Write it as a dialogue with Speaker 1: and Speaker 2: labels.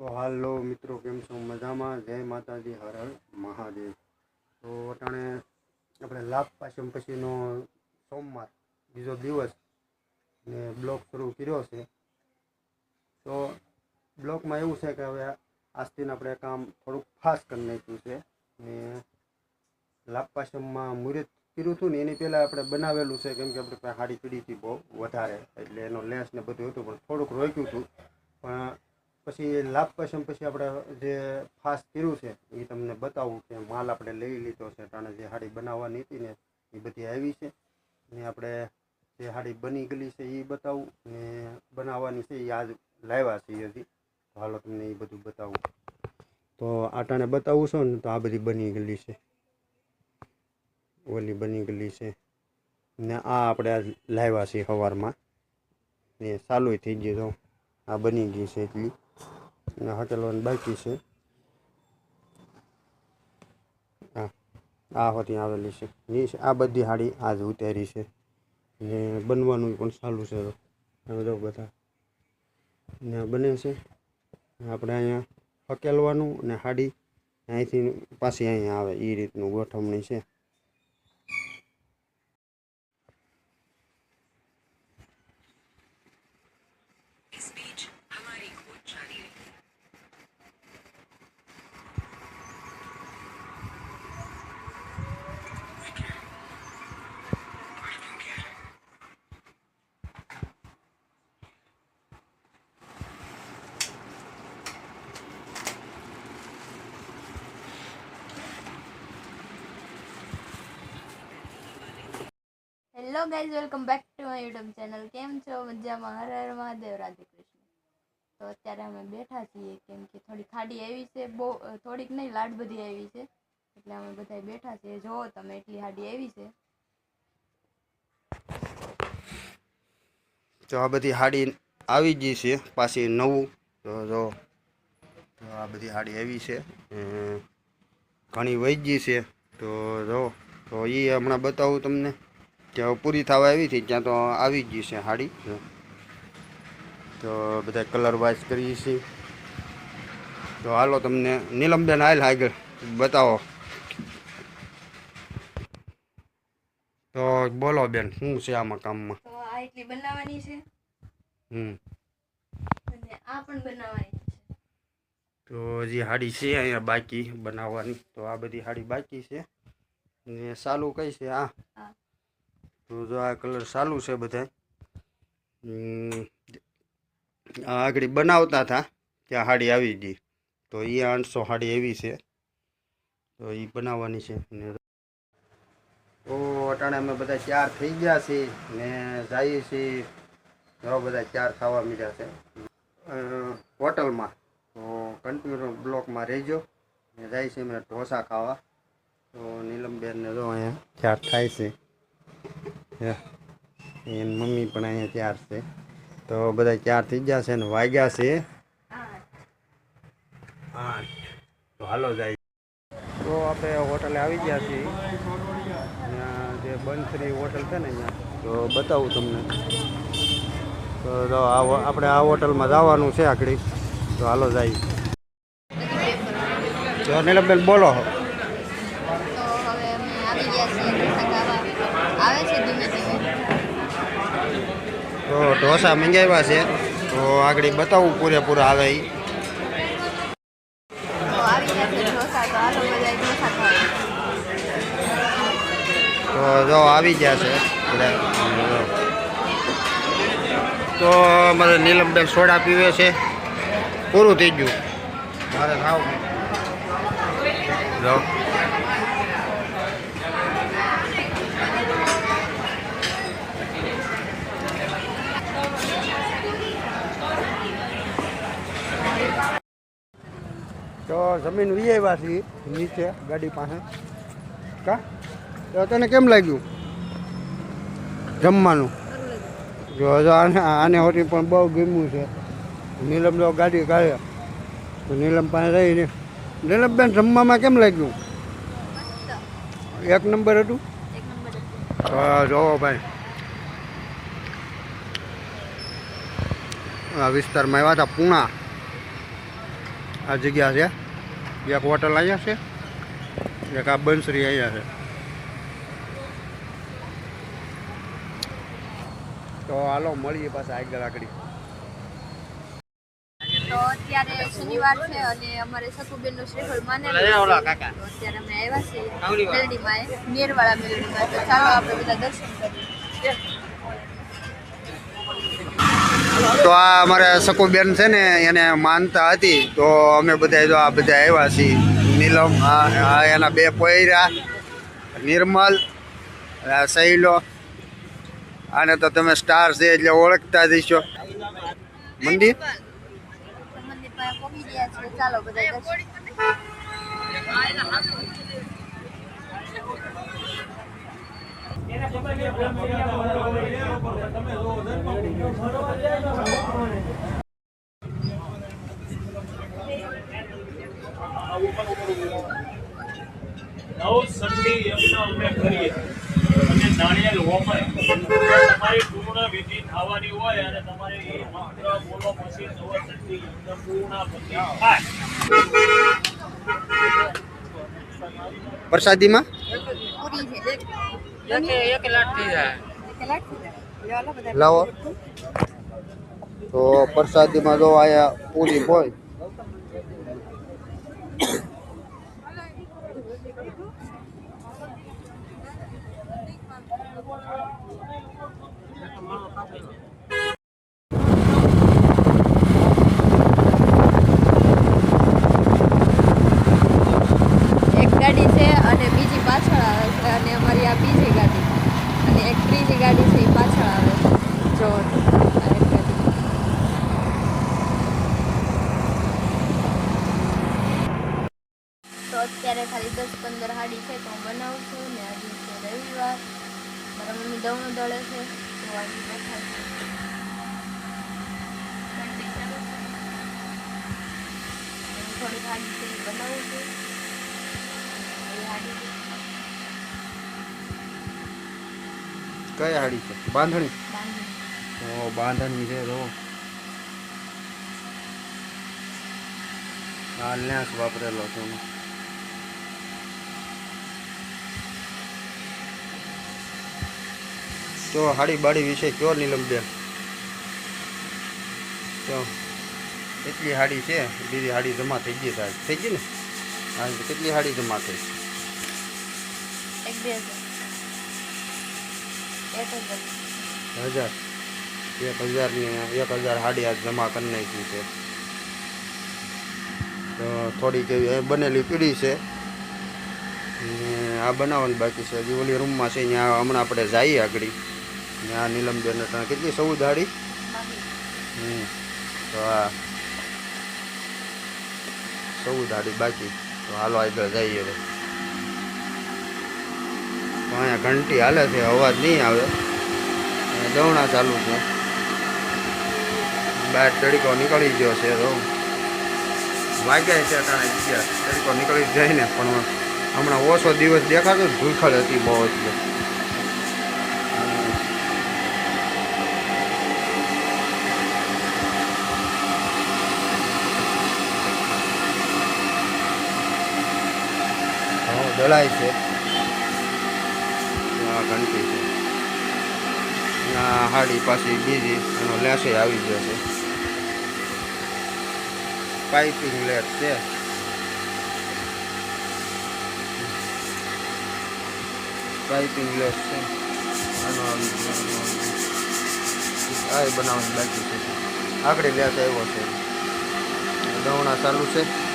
Speaker 1: તો હાલો મિત્રો, કેમ છો? મજામાં? જય માતાજી, હર હર મહાદેવ. તો અટાણે આપણે લાભ પાછમ પછીનો સોમવાર, બીજો દિવસ ને બ્લોક શરૂ કર્યો છે. તો બ્લોકમાં એવું છે કે હવે આજથી આપણે કામ થોડુંક ફાસ્ટ કરી નાખ્યું છે ને લાભ પાછમમાં મુહૂર્ત કર્યું હતું ને એની પહેલાં આપણે બનાવેલું છે, કેમ કે આપણે હાડી પીડી હતી બહુ વધારે, એટલે એનો લેસ ને બધું હતું, પણ થોડુંક રોક્યું હતું. પણ પછી લાભ પસમ પછી આપણે જે ફાસ્ટ કર્યું છે, એ તમને બતાવું કે માલ આપણે લઈ લીધો છે ટાણે જે હાડી બનાવવાની હતી ને, એ બધી આવી છે. ને આપણે જે હાડી બની ગયેલી છે, એ બતાવું. ને બનાવવાની છે, એ આજ લાવ્યા છે હજી. તો હાલો તમને એ બધું બતાવું. તો આટાને બતાવું છો ને, તો આ બધી બની ગયેલી છે. ઓલી બની ગયેલી છે. ને આ આપણે આજ લાવ્યા છીએ સવારમાં ને ચાલુ થઈ ગયું તો આ બની ગઈ છે, એટલી. અને હટેલવાની બાકી છે. આ હોતી આવેલી છે. ની આ બધી હાડી આજ ઉતારી છે. ને બનવાનું પણ ચાલુ છે જો બધા ને બને છે. આપણે અહીંયા હકેલવાનું ને હાડી અહીંથી પાછી અહીંયા આવે. એ રીતનું ગોઠવણી છે.
Speaker 2: Hello guys welcome back to my YouTube channel કેમ છો? મજામાં? હર હર મહાદેવ, રાધે કૃષ્ણ. તો અત્યારે અમે બેઠા છીએ, કેમ કે થોડી ખાડી આવી છે, બહુ થોડીક નહીં, લાડ બધી આવી છે. એટલે અમે બધા બેઠા છીએ. જોવો તમે એટલી હાડી આવી છે.
Speaker 1: તો આ બધી હાડી આવી ગઈ છે, પાછી નવું. તો જો આ બધી હાડી આવી છે. ઘણી વહી ગઈ છે. તો જો, તો એ હમણાં બતાવું તમને. કે પૂરી થવા આવી હતી ત્યાં તો આવી ગઈ છે હાડી. તો બધા કલર વાઇઝ કરીએ છીએ. તો હાલો તમને નીલમબેન હાલ આગળ બતાવો. તો બોલો બેન શું છે આમાં કામમાં?
Speaker 2: તો આ એટલી બનાવવાની છે?
Speaker 1: હમ.
Speaker 2: અને આ પણ બનાવવાની છે.
Speaker 1: તો હજી હાડી છે અહીંયા બાકી બનાવવાની. તો આ બધી હાડી બાકી છે. ને સાલું કઈ છે? આ.
Speaker 2: હા.
Speaker 1: તો જો આ કલર ચાલુ છે બધા આગળ બનાવતા હતા, ત્યાં હાડી આવી ગઈ. તો એ આઠસો હાડી એવી છે. તો એ બનાવવાની છે. ને તો અટાણે અમે બધા ચાર થઈ ગયા છીએ ને જઈએ છીએ. જો બધા ચાર ખાવા મળ્યા છે. હોટલમાં. તો કન્ટિન્યુ બ્લોકમાં રહેજો. ને જાય છે અમે ઢોસા ખાવા. તો નીલમબેનને જો અહીંયા ચાર થાય છે. એની મમ્મી પણ અહીંયા ચાર છે. તો બધા ચાર થઈ ગયા છે ને વાગ્યા છે. આઠ. તો હાલો જાય. તો આપણે હોટલે આવી ગયા છીએ. ત્યાં જે બંસરી હોટલ છે ને અહીંયા. તો બતાવું તમને. તો આ આપણે આ હોટલમાં જવાનું છે આખડી તો હાલો જાય. તો નીલમબેન બોલો
Speaker 2: તો હવે અમે આવી ગયા છીએ ઢોસા ખાવા આવે છે ધીમે ધીમે.
Speaker 1: તો ઢોસા મંગાવ્યા છે. તો આગળ બતાવું પૂરેપૂરા આવે એ
Speaker 2: તો
Speaker 1: જો આવી ગયા છે. તો મારે નીલમબેન સોડા પીવે છે. પૂરું થઈ ગયું. મારે ખાવ. જો. જમીન વી આવ્યા છીએ નીચે, ગાડી પાસે. કા? તો તને કેમ લાગ્યું? જમવાનું? જો આને આને હોટી પણ બહુ ગમ્યું છે. નીલમ જો ગાડી કાઢે. નીલમ પાસે રહીને, નીલમબેન, જમવામાં કેમ લાગ્યું? એક નંબર હતું? હા જોવો ભાઈ. આ વિસ્તારમાં આવ્યા હતા પૂણા. આ જગ્યા છે. એક હોટલ અહીંયા છે એક આ બંસરી અહીંયા છે. તો હાલો મળીએ પાછા આગળ આગળ.
Speaker 2: તો અત્યારે શનિવાર છે અને અમારે સતુબેનનું શ્રીફળ માને. તો અત્યારે અમે આવ્યા છીએ મેલડીમાં એ, નીરવાળા મેલડીમાં. તો ચાલો આપણે બધા દર્શન કરીએ.
Speaker 1: તો આ અમારે સકુબેન છે ને, એને માનતા હતી. તો અમે બધા આ બધા આવ્યા છીએ. નીલમ, આ એના બે પોયરા નિર્મલ સહેલો આને તો તમે સ્ટાર છે એટલે ઓળખતા જઈશો મંદિર?
Speaker 2: ચાલો, બધા
Speaker 3: નવ સંધિ યજ્ઞ અમે કરીએ. અને નાળિયેર હોમાય. તમારી પૂર્ણ થવાની હોય અને તમારે એ
Speaker 1: લાવો. તો પ્રસાદીમાં જો આયા પૂરી હોય
Speaker 2: એક ગાડી છે અને બીજી પાછળ આવે છે અને અમારી આ બીજી ગાડી અને એક ત્રીજી ગાડી છે એ પાછળ આવે છે જો આ એક ગાડી તો અત્યારે ખાલી દસ પંદર હાડી છે તો હું બનાવું છું ને આજે છે રવિવાર. મારા મમ્મી દવણું દળે છે તો આજે બેઠા છે. થોડીક હાડી છે એ બનાવું છું. એ હાડી
Speaker 1: કઈ હાડી છે? બાંધણી?
Speaker 2: બાંધી
Speaker 1: ઓ બાંધણી છે હાલ આ લેન્સ વાપરેલો છે તો હાડી બાડી વિશે કયો નીલમબેન તો એટલી હાડી છે બીજી હાડી જમા થઈ ગઈ સાહેબ. થઈ ગઈ ને? હા કેટલી હાડી જમા થઈ?
Speaker 2: હજાર. એક હજાર.
Speaker 1: હજાર. એક હજારની એક હજાર હાડી આજ જમા કરી નાખી છે. તો થોડીક એવી બનેલી પીડી છે. આ બનાવવાની બાકી છે. હજી ઓલી રૂમમાં છે ત્યાં હમણાં આપણે જઈએ આગળ. ત્યાં નીલમબેન ત્યાં કેટલી હાડી
Speaker 2: બાકી
Speaker 1: હમ, તો આ સૌ દાડી બાકી. તો હાલો આગળ જઈએ હવે. તો અહીંયા ઘંટી હાલે છે, અવાજ નહીં આવે. દવણા ચાલુ છે. બહાર તડકો નીકળી ગયો છે, તો વાગ્યા છે અટાણે ગયા તડકો નીકળી જ જાય ને, પણ હમણાં ઓછો દિવસ દેખાતો ને હતી બહુ એટલે. દળાય છે. આ ઘંટી છે. આ હાડી પાછી બીજી, એનો લેસે આવી ગયો છે. પાઇપિંગ લેસ છે. પાઇપિંગ લેસ છે. આનો આ બનાવવાની બાકી છે. આગળ લેસ આવ્યો છે. દવણા ચાલુ છે.